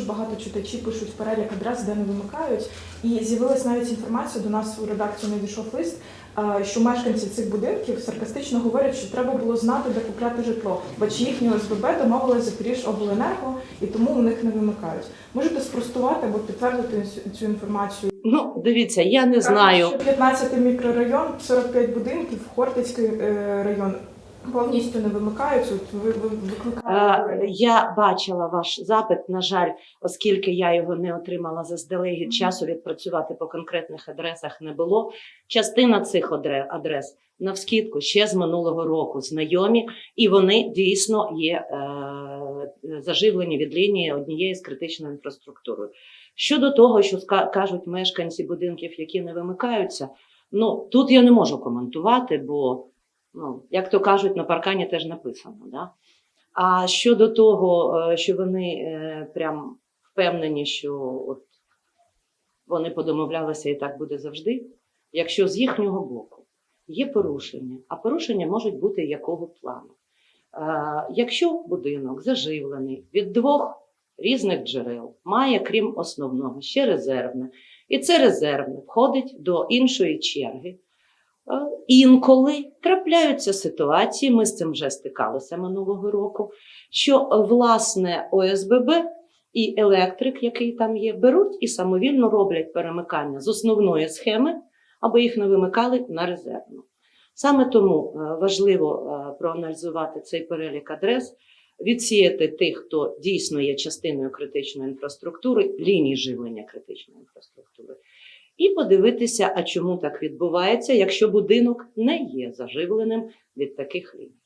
дуже багато читачів пишуть перелік адрес, де не вимикають. І з'явилась навіть інформація до нас у редакцію надійшов лист, е, що мешканці цих будинків саркастично говорять, що треба було знати, де купляти житло, бо чи їхнє ОСББ домовили Запоріж обленерго і тому у них не вимикають. Можете спростувати або підтвердити цю- інформацію? Ну, дивіться, я не знаю. Кажуть, що 15 мікрорайон, 45 будинків, Хортицький е, район повністю не вимикаються. От ви, ви викликаєте. Я бачила ваш запит. На жаль, оскільки я його не отримала заздалегідь, часу відпрацювати по конкретних адресах не було. Частина цих адре- адрес навскідку ще з минулого року знайомі, і вони дійсно є е, заживлені від лінії однієї з критичною інфраструктурою. Щодо того, що кажуть мешканці будинків, які не вимикаються, ну тут я не можу коментувати, бо ну, як то кажуть, на паркані теж написано. Да? А щодо того, е, що вони е, прям впевнені, що от вони подомовлялися і так буде завжди, якщо з їхнього боку є порушення, а порушення можуть бути якого плану. Е, Якщо будинок заживлений від двох різних джерел, має, крім основного, ще резервне, і це резервне входить до іншої черги. Інколи трапляються ситуації, ми з цим вже стикалися минулого року, що власне ОСББ і електрик, який там є, беруть і самовільно роблять перемикання з основної схеми, аби їх не вимикали на резервну. Саме тому е, важливо е, проаналізувати цей перелік адрес, відсіяти тих, хто дійсно є частиною критичної інфраструктури, ліній живлення критичної інфраструктури, і подивитися, а чому так відбувається, якщо будинок не є заживленим від таких ліній.